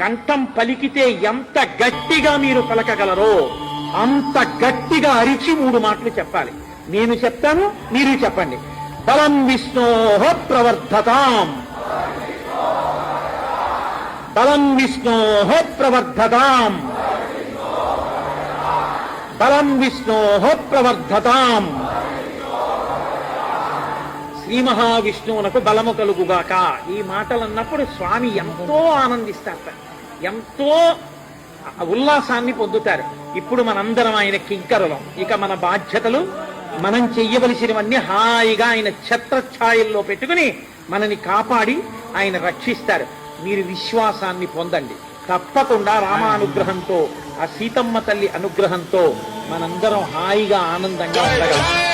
కంఠం పలికితే ఎంత గట్టిగా మీరు పలకగలరో అంత గట్టిగా అరిచి మూడు మాటలు చెప్పాలి. నేను చెప్తాను మీరు చెప్పండి. బలం విష్ణోహ ప్రవర్ధతాం. బలం విష్ణోహ ప్రవర్ధతాం. బలం విష్ణోహ ప్రవర్ధతాం. శ్రీ మహావిష్ణువునకు బలము కలుగుగాక. ఈ మాటలు అన్నప్పుడు స్వామి ఎంతో ఆనందిస్తారు. ఎంతో ఉల్లాసాన్ని పొందుతారు. ఇప్పుడు మనందరం ఆయన కింకరులం. ఇక మన బాధ్యతలు మనం చెయ్యవలసినవన్నీ హాయిగా ఆయన ఛత్రఛాయల్లో పెట్టుకుని మనని కాపాడి ఆయన రక్షిస్తారు. మీరు విశ్వాసాన్ని పొందండి. తప్పకుండా రామానుగ్రహంతో ఆ సీతమ్మ తల్లి అనుగ్రహంతో మనందరం హాయిగా ఆనందంగా ఉండగలం